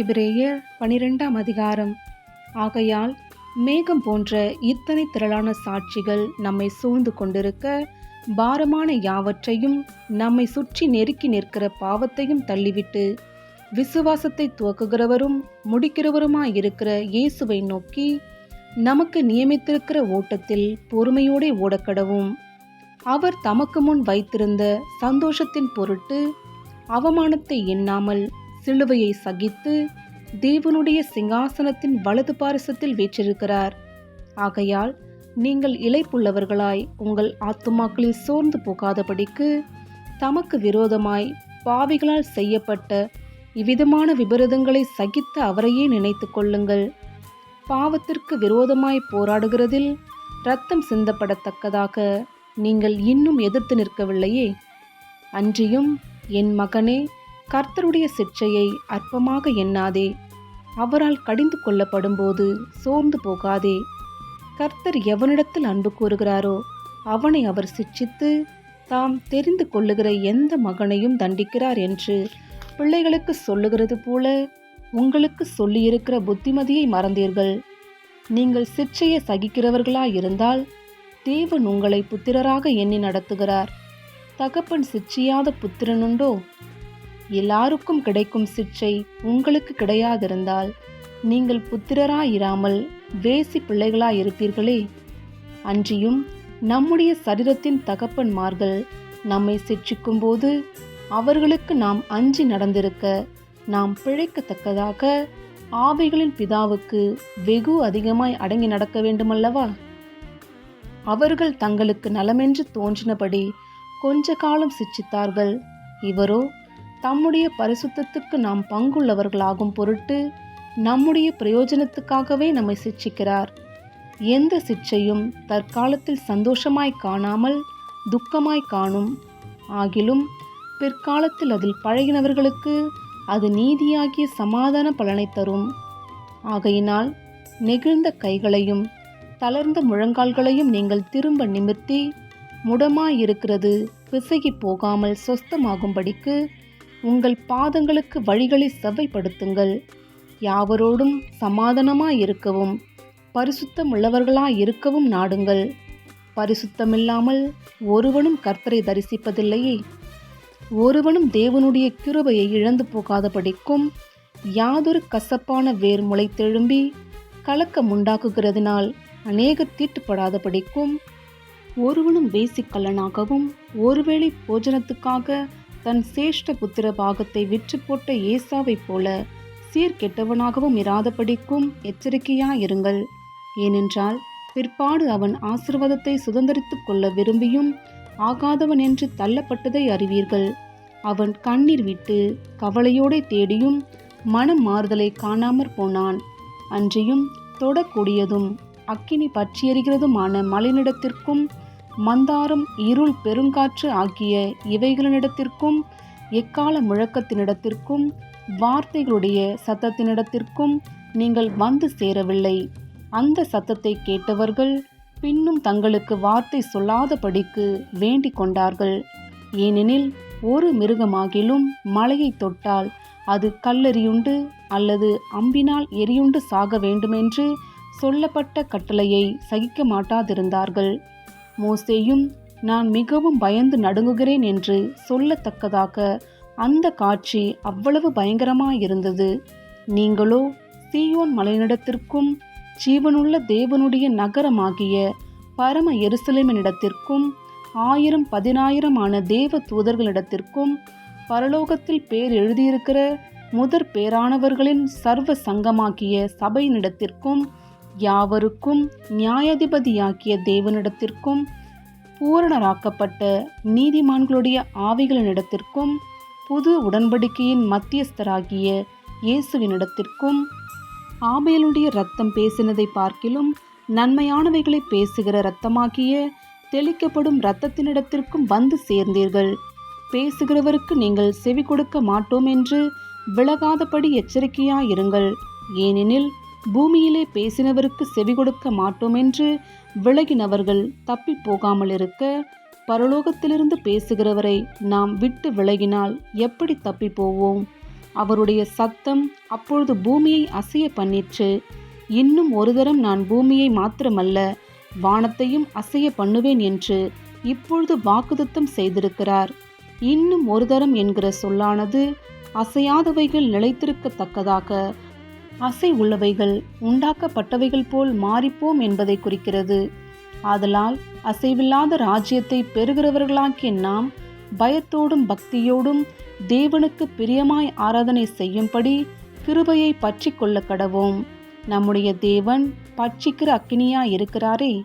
இப்ரேயர் பனிரெண்டாம் அதிகாரம். ஆகையால் மேகம் போன்ற இத்தனை திரளான சாட்சிகள் நம்மை சூழ்ந்து கொண்டிருக்க பாரமான யாவற்றையும் நம்மை சுற்றி நெருக்கி நிற்கிற பாவத்தையும் தள்ளிவிட்டு விசுவாசத்தை துவக்குகிறவரும் முடிக்கிறவருமாயிருக்கிற இயேசுவை நோக்கி நமக்கு நியமித்திருக்கிற ஓட்டத்தில் பொறுமையோடே ஓடக்கடவும். அவர் தமக்கு முன் வைத்திருந்த சந்தோஷத்தின் பொருட்டு அவமானத்தை எண்ணாமல் சிலுவையை சகித்து தேவனுடைய சிங்காசனத்தின் வலது பாரிசத்தில் வீற்றிருக்கிறார். ஆகையால் நீங்கள் இழைப்புள்ளவர்களாய் உங்கள் ஆத்துமாக்களில் சோர்ந்து போகாதபடிக்கு தமக்கு விரோதமாய் பாவிகளால் செய்யப்பட்ட இவ்விதமான விபரீதங்களை சகித்த அவரையே நினைத்து கொள்ளுங்கள். பாவத்திற்கு விரோதமாய் போராடுகிறதில் இரத்தம் சிந்தப்படத்தக்கதாக நீங்கள் இன்னும் எதிர்த்து நிற்கவில்லையே. அன்றியும் என் மகனே கர்த்தருடைய சிற்றையை அற்பமாக எண்ணாதே. அவரால் கடிந்து கொள்ளப்படும்போது சோர்ந்து போகாதே. கர்த்தர் எவனிடத்தில் அன்பு கூறுகிறாரோ அவனை அவர் சிட்சித்து தாம் தெரிந்து கொள்ளுகிற எந்த மகனையும் தண்டிக்கிறார் என்று பிள்ளைகளுக்கு சொல்லுகிறது போல உங்களுக்கு சொல்லியிருக்கிற புத்திமதியை மறந்தீர்கள். நீங்கள் சிற்றையை சகிக்கிறவர்களாயிருந்தால் தேவன் உங்களை புத்திரராக எண்ணி நடத்துகிறார். தகப்பன் சிற்றியாத புத்திரனுண்டோ எல்லாருக்கும் கிடைக்கும் சிற்றை உங்களுக்கு கிடையாதிருந்தால் நீங்கள் புத்திரராயிராமல் வேசி பிள்ளைகளாயிருப்பீர்களே. அன்றியும் நம்முடைய சரீரத்தின் தகப்பன்மார்கள் நம்மை சிற்றிக்கும்போது அவர்களுக்கு நாம் அஞ்சி நடந்திருக்க நாம் பிழைக்கத்தக்கதாக ஆவைகளின் பிதாவுக்கு வெகு அதிகமாய் அடங்கி நடக்க வேண்டுமல்லவா? அவர்கள் தங்களுக்கு நலமென்று தோன்றினபடி கொஞ்ச காலம் சிச்சித்தார்கள். இவரோ தம்முடைய பரிசுத்தத்துக்கு நாம் பங்குள்ளவர்களாகும் பொருட்டு நம்முடைய பிரயோஜனத்துக்காகவே நம்மை சிச்சிக்கிறார் எந்த சிச்சையும் தற்காலத்தில் சந்தோஷமாய் காணாமல் துக்கமாய் காணும். ஆகிலும் பிற்காலத்தில் அதில் பழகினவர்களுக்கு அது நீதியாகிய சமாதான பலனை தரும். ஆகையினால் நெகிழ்ந்த கைகளையும் தளர்ந்த முழங்கால்களையும் நீங்கள் திரும்ப நிமிர்த்தி முடமாயிருக்கிறது பிசகி போகாமல் சொஸ்தமாகும்படிக்கு உங்கள் பாதங்களுக்கு வழிகளை செவ்வைப்படுத்துங்கள். யாவரோடும் சமாதானமாக இருக்கவும் பரிசுத்தம் உள்ளவர்களாக இருக்கவும் நாடுங்கள். பரிசுத்தமில்லாமல் ஒருவனும் கர்த்தரை தரிசிப்பதில்லையே. ஒருவனும் தேவனுடைய கிருபையை இழந்து போகாதபடிக்கும் யாதொரு கசப்பான வேர் முளைத்தெழும்பி கலக்கம் உண்டாக்குகிறதுனால் அநேக தீட்டுப்படாதபடிக்கும் ஒருவனும் வேசிக்கல்லனாகவும் ஒருவேளை போஜனத்துக்காக தன் சேஷ்ட புத்திர பாகத்தை விற்று போட்ட ஏசாவைப் போல சீர்கெட்டவனாகவும் இராதபடிக்கும் எச்சரிக்கையாயிருங்கள். ஏனென்றால் பிற்பாடு அவன் ஆசிர்வாதத்தை சுதந்திரித்துக் கொள்ள விரும்பியும் ஆகாதவன் என்று தள்ளப்பட்டதை அறிவீர்கள். அவன் கண்ணீர் விட்டு கவலையோടെ தேடியும் மனம் மாறுதலை காணாமற் போனான். அன்றியும் தொடக்கூடியதும் அக்கினி பற்றியெறிகிறதுமான மலைநிடத்திற்கும் மந்தாரம் இருள் பெருங்காற்று ஆகிய இவைகளினிடத்திற்கும் எக்கால முழக்கத்தினிடத்திற்கும் வார்த்தைகளுடைய சத்தத்தினிடத்திற்கும் நீங்கள் வந்து சேரவில்லை. அந்த சத்தத்தை கேட்டவர்கள் பின்னும் தங்களுக்கு வார்த்தை சொல்லாதபடிக்கு வேண்டிக் கொண்டார்கள். ஏனெனில் ஒரு மிருகமாகிலும் மலையை தொட்டால் அது கல்லெறியுண்டு அல்லது அம்பினால் எரியுண்டு சாக வேண்டுமென்று சொல்லப்பட்ட கட்டளையை சகிக்க மாட்டாதிருந்தார்கள். மோசேயும் நான் மிகவும் பயந்து நடுங்குகிறேன் என்று சொல்லத்தக்கதாக அந்த காட்சி அவ்வளவு பயங்கரமாயிருந்தது. நீங்களோ சீயோன் மலையினிடத்திற்கும் ஜீவனுள்ள தேவனுடைய நகரமாகிய பரம எருசலேமினிடத்திற்கும் ஆயிரம் பதினாயிரமான தேவ தூதர்களிடத்திற்கும் பரலோகத்தில் பேர் எழுதியிருக்கிற முதற் பேரானவர்களின் சர்வ சங்கமாகிய சபையினிடத்திற்கும் யாவருக்கும் நியாயாதிபதியாகிய தேவனிடத்திற்கும் பூரணராக்கப்பட்ட நீதிமான்களுடைய ஆவிகளினிடத்திற்கும் புது உடன்படிக்கையின் மத்தியஸ்தராகிய இயேசுவினிடத்திற்கும் ஆபேலுடைய ரத்தம் பேசினதை பார்க்கிலும் நன்மையானவைகளை பேசுகிற இரத்தமாகிய தெளிக்கப்படும் இரத்தத்தினிடத்திற்கும் வந்து சேர்ந்தீர்கள். பேசுகிறவருக்கு நீங்கள் செவி கொடுக்க மாட்டோம் என்று விலகாதபடி எச்சரிக்கையாயிருங்கள். ஏனெனில் பூமியிலே பேசினவருக்கு செவி கொடுக்க மாட்டோம் என்று விலகினவர்கள் தப்பி போகாமல் இருக்க பரலோகத்திலிருந்து பேசுகிறவரை நாம் விட்டு விலகினால் எப்படி தப்பி போவோம்? அவருடைய சத்தம் அப்பொழுது பூமியை அசைய பண்ணிற்று. இன்னும் ஒரு தரம் நான் பூமியை மாத்திரமல்ல வானத்தையும் அசைய பண்ணுவேன் என்று இப்பொழுது வாக்குதத்தம் செய்திருக்கிறார். இன்னும் ஒரு தரம் என்கிற சொல்லானது அசையாதவைகள் நிலைத்திருக்கத்தக்கதாக அசை உள்ளவைகள் உண்டாக்கப்பட்டவைகள் போல் மாறிப்போம் என்பதை குறிக்கிறது. ஆதலால் அசைவில்லாத ராஜ்யத்தை பெறுகிறவர்களாகிய நாம் பயத்தோடும் பக்தியோடும் தேவனுக்கு பிரியமாய் ஆராதனை செய்யும்படி கிருபையை பற்றி கொள்ள கடவோம். நம்முடைய தேவன் பட்சிக்கிற அக்கினியாய் இருக்கிறாரே